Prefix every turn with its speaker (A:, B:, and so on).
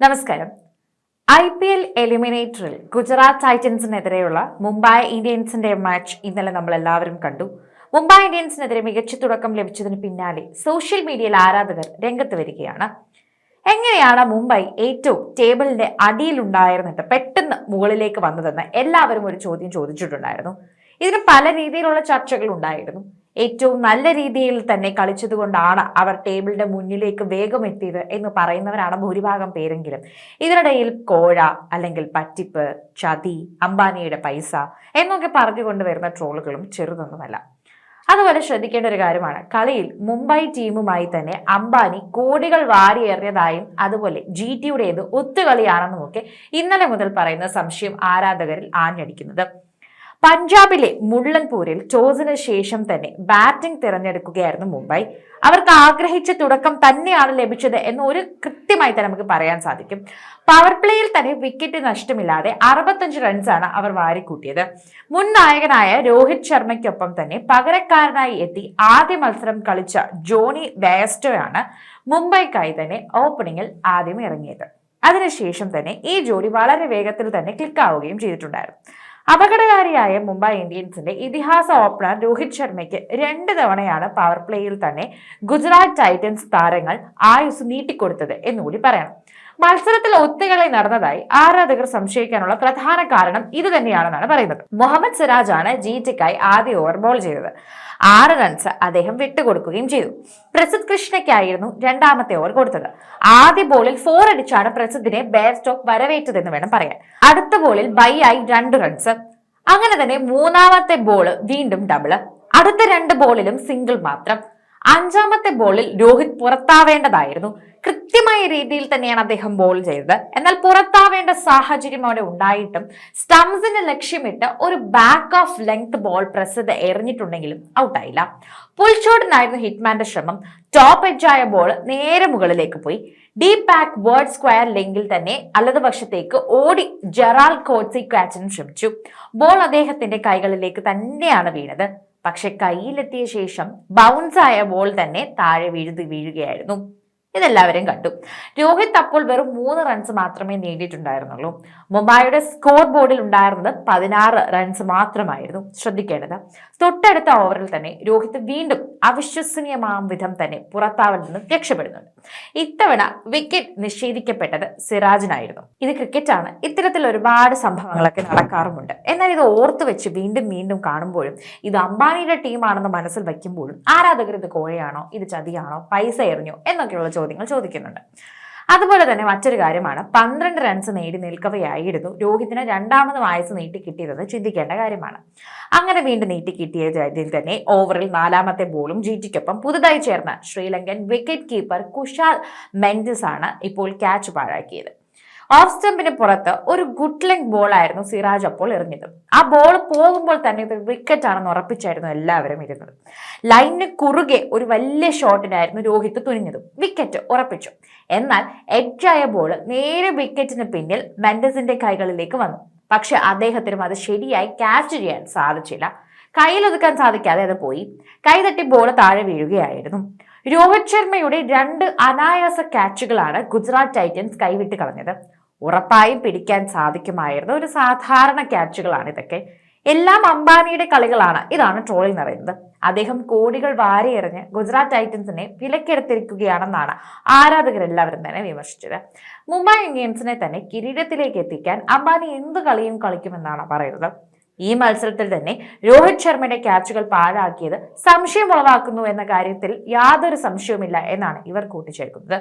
A: നമസ്കാരം. I P L എലിമിനേറ്ററിൽ ഗുജറാത്ത് ടൈറ്റൻസിനെതിരെയുള്ള മുംബൈ ഇന്ത്യൻസിന്റെ മാച്ച് ഇന്നലെ നമ്മൾ എല്ലാവരും കണ്ടു. മുംബൈ ഇന്ത്യൻസിനെതിരെ മികച്ച തുടക്കം ലഭിച്ചതിന് പിന്നാലെ സോഷ്യൽ മീഡിയയിൽ ആരാധകർ രംഗത്ത് വരികയാണ്. എങ്ങനെയാണ് മുംബൈ ഏറ്റവും ടേബിളിന്റെ അടിയിലുണ്ടായിരുന്നിട്ട് പെട്ടെന്ന് മുകളിലേക്ക് വന്നതെന്ന് എല്ലാവരും ഒരു ചോദ്യം ചോദിച്ചിട്ടുണ്ടായിരുന്നു. ഇതിന് പല രീതിയിലുള്ള ചർച്ചകൾ ഉണ്ടായിരുന്നു. ഏറ്റവും നല്ല രീതിയിൽ തന്നെ കളിച്ചതുകൊണ്ടാണ് അവർ ടേബിളിന്റെ മുന്നിലേക്ക് വേഗം എത്തിയത് എന്ന് പറയുന്നവരാണ് ഭൂരിഭാഗം പേരെങ്കിലും. ഇതിനിടയിൽ കോഴ അല്ലെങ്കിൽ പറ്റിപ്പ് ചതി അംബാനിയുടെ പൈസ എന്നൊക്കെ പറഞ്ഞുകൊണ്ട് വരുന്ന ട്രോളുകളും ചെറുതൊന്നുമല്ല. അതുപോലെ ശ്രദ്ധിക്കേണ്ട ഒരു കാര്യമാണ്. കളിയിൽ മുംബൈ ടീമുമായി തന്നെ അംബാനി കോടികൾ വാരിയേറിയതായും അതുപോലെ ജി ടിയുടേത് ഒത്തുകളിയാണെന്നുമൊക്കെ ഇന്നലെ മുതൽ പറയുന്ന സംശയം ആരാധകരിൽ ആഞ്ഞടിക്കുന്നത്. പഞ്ചാബിലെ മുള്ളൻപൂരിൽ ടോസിന് ശേഷം തന്നെ ബാറ്റിംഗ് തിരഞ്ഞെടുക്കുകയായിരുന്നു മുംബൈ. അവർക്ക് ആഗ്രഹിച്ച തുടക്കം തന്നെയാണ് ലഭിച്ചത് എന്ന് ഒരു കൃത്യമായി തന്നെ നമുക്ക് പറയാൻ സാധിക്കും. പവർ പ്ലേയിൽ തന്നെ വിക്കറ്റ് നഷ്ടമില്ലാതെ അറുപത്തഞ്ച് റൺസാണ് അവർ വാരിക്കൂട്ടിയത്. മുൻ നായകനായ രോഹിത് ശർമ്മയ്ക്കൊപ്പം തന്നെ പകരക്കാരനായി എത്തി ആദ്യ മത്സരം കളിച്ച ജോണി ബയസ്റ്റോയാണ് മുംബൈക്കായി തന്നെ ഓപ്പണിംഗിൽ ആദ്യം ഇറങ്ങിയത്. അതിനുശേഷം തന്നെ ഈ ജോഡി വളരെ വേഗത്തിൽ തന്നെ ക്ലിക്കാവുകയും ചെയ്തിട്ടുണ്ടായിരുന്നു. അപകടകാരിയായ മുംബൈ ഇന്ത്യൻസിന്റെ ഇതിഹാസ ഓപ്പണർ രോഹിത് ശർമ്മയ്ക്ക് രണ്ട് തവണയാണ് പവർ പ്ലേയിൽ തന്നെ ഗുജറാത്ത് ടൈറ്റൻസ് താരങ്ങൾ ആയുസ് നീട്ടിക്കൊടുത്തത് എന്നുകൂടി പറയണം. മത്സരത്തിൽ ഒത്തുകളി നടന്നതായി ആരാധകർ സംശയിക്കാനുള്ള പ്രധാന കാരണം ഇത് തന്നെയാണെന്നാണ് പറയുന്നത്. മുഹമ്മദ് സിറാജാണ് ജി ടിക്കായി ആദ്യ ഓവർ ബോൾ ചെയ്തത്. ആറ് റൺസ് അദ്ദേഹം വിട്ടുകൊടുക്കുകയും ചെയ്തു. പ്രസിദ് കൃഷ്ണയ്ക്കായിരുന്നു രണ്ടാമത്തെ ഓവർ കൊടുത്തത്. ആദ്യ ബോളിൽ ഫോർ അടിച്ചാണ് പ്രസിദ്ധിനെ ബെയർ സ്റ്റോക്ക് വരവേറ്റതെന്ന് വേണം പറയാൻ. അടുത്ത ബോളിൽ ബൈ ആയി രണ്ട് റൺസ് അങ്ങനെ തന്നെ മൂന്നാമത്തെ ബോൾ വീണ്ടും ഡബിൾ അടുത്ത രണ്ട് ബോളിലും സിംഗിൾ മാത്രം. അഞ്ചാമത്തെ ബോളിൽ രോഹിത് പുറത്താവേണ്ടതായിരുന്നു. കൃത്യമായ രീതിയിൽ തന്നെയാണ് അദ്ദേഹം ബോൾ ചെയ്തത്. എന്നാൽ പുറത്താവേണ്ട സാഹചര്യം അവിടെ ഉണ്ടായിട്ടും സ്റ്റംസിന് ലക്ഷ്യമിട്ട് ഒരു ബാക്ക് ഓഫ് ലെങ്ത് ബോൾ പ്രസിദ്ധ എറിഞ്ഞിട്ടുണ്ടെങ്കിലും ഔട്ടായില്ല. പുൽച്ചോടിനായിരുന്നു ഹിറ്റ്മാന്റെ ശ്രമം. ടോപ്പ് എഡ്ജായ ബോൾ നേരെ മുകളിലേക്ക് പോയി. ഡീപ് പാക്ക് വേർഡ് സ്ക്വയർ ലെങ്കിൽ തന്നെ അല്ലത് പക്ഷത്തേക്ക് ഓടി ജെറാൾ കോട്സി കാച്ചിനും ശ്രമിച്ചു. ബോൾ അദ്ദേഹത്തിന്റെ കൈകളിലേക്ക് തന്നെയാണ് വീണത്. പക്ഷെ കയ്യിലെത്തിയ ശേഷം ബൗൺസായ ബോൾ തന്നെ താഴെ വീഴുതി വീഴുകയായിരുന്നു. ഇതെല്ലാവരും കണ്ടു. രോഹിത് അപ്പോൾ വെറും മൂന്ന് റൺസ് മാത്രമേ നേടിയിട്ടുണ്ടായിരുന്നുള്ളൂ. മുംബൈയുടെ സ്കോർ ബോർഡിൽ ഉണ്ടായിരുന്നത് പതിനാറ് റൺസ് മാത്രമായിരുന്നു. ശ്രദ്ധിക്കേണ്ടത്. തൊട്ടടുത്ത ഓവറിൽ തന്നെ രോഹിത് വീണ്ടും അവിശ്വസനീയമാം വിധം തന്നെ പുറത്താവിൽ നിന്ന് രക്ഷപ്പെടുന്നുണ്ട്. ഇത്തവണ വിക്കറ്റ് നിഷേധിക്കപ്പെട്ടത് സിറാജിനായിരുന്നു. ഇത് ക്രിക്കറ്റാണ് ഇത്തരത്തിൽ ഒരുപാട് സംഭവങ്ങളൊക്കെ നടക്കാറുമുണ്ട്. എന്നാൽ ഇത് ഓർത്തു വെച്ച് വീണ്ടും വീണ്ടും കാണുമ്പോഴും ഇത് അംബാനിയുടെ ടീമാണെന്ന് മനസ്സിൽ വയ്ക്കുമ്പോഴും ആരാധകർ ഇത് കോഴയാണോ? ഇത് ചതിയാണോ? പൈസ എറിഞ്ഞോ? എന്നൊക്കെയുള്ള ചോദ്യങ്ങൾ ചോദിക്കുന്നുണ്ട്. അതുപോലെ തന്നെ മറ്റൊരു കാര്യമാണ് പന്ത്രണ്ട് റൺസ് നേടി നിൽക്കവയായിരുന്നു രോഹിതിന് രണ്ടാമത് വയസ്സ് നീട്ടി കിട്ടിയതെന്ന് ചിന്തിക്കേണ്ട കാര്യമാണ്. അങ്ങനെ വീണ്ടും നീട്ടി കിട്ടിയതിൽ തന്നെ ഓവറിൽ നാലാമത്തെ ബോളും ജി ടിക്കൊപ്പം പുതുതായി ചേർന്ന ശ്രീലങ്കൻ വിക്കറ്റ് കീപ്പർ കുഷാൽ മെൻഡിസ് ആണ് ഇപ്പോൾ ക്യാച്ച് പാഴാക്കിയത്. ഓഫ് സ്റ്റംപിന് പുറത്ത് ഒരു ഗുഡ് ലെങ് ബോൾ ആയിരുന്നു സിറാജ് അപ്പോൾ എറിഞ്ഞത്. ആ ബോൾ പോകുമ്പോൾ തന്നെ ഇത് വിക്കറ്റ് ആണെന്ന് ഉറപ്പിച്ചായിരുന്നു എല്ലാവരും ഇരുന്നത്. ലൈനിന് കുറുകെ ഒരു വലിയ ഷോട്ടിനായിരുന്നു രോഹിത് തുനിഞ്ഞത്. വിക്കറ്റ് ഉറപ്പിച്ചു. എന്നാൽ എഡ്ജായ ബോൾ നേരെ വിക്കറ്റിന് പിന്നിൽ മെൻഡസിന്റെ കൈകളിലേക്ക് വന്നു. പക്ഷെ അദ്ദേഹത്തിനും അത് ശരിയായി ക്യാച്ച് ചെയ്യാൻ സാധിച്ചില്ല. കയ്യിലൊതുക്കാൻ സാധിക്കാതെ അത് പോയി. കൈതട്ടി ബോൾ താഴെ വീഴുകയായിരുന്നു. രോഹിത് ശർമ്മയുടെ രണ്ട് അനായാസ ക്യാച്ചുകളാണ് ഗുജറാത്ത് ടൈറ്റൻസ് കൈവിട്ട് കളഞ്ഞത്. ഉറപ്പായും പിടിക്കാൻ സാധിക്കുമായിരുന്നു. ഒരു സാധാരണ ക്യാച്ചുകളാണ് ഇതൊക്കെ. എല്ലാം അംബാനിയുടെ കളികളാണ്. ഇതാണ് ട്രോളിൽ നിറയുന്നത്. അദ്ദേഹം കോടികൾ വാരിയെറിഞ്ഞ് ഗുജറാത്ത് ടൈറ്റൻസിനെ വിലക്കെടുത്തിരിക്കുകയാണെന്നാണ് ആരാധകരെല്ലാവരും തന്നെ വിമർശിച്ചത്. മുംബൈ ഇന്ത്യൻസിനെ തന്നെ കിരീടത്തിലേക്ക് എത്തിക്കാൻ അംബാനി എന്ത് കളിയും കളിക്കുമെന്നാണ് പറയുന്നത്. ഈ മത്സരത്തിൽ തന്നെ രോഹിത് ശർമ്മയുടെ ക്യാച്ചുകൾ പാഴാക്കിയത് സംശയം ഉളവാക്കുന്നു എന്ന കാര്യത്തിൽ യാതൊരു സംശയവുമില്ല എന്നാണ് ഇവർ കൂട്ടിച്ചേർക്കുന്നത്.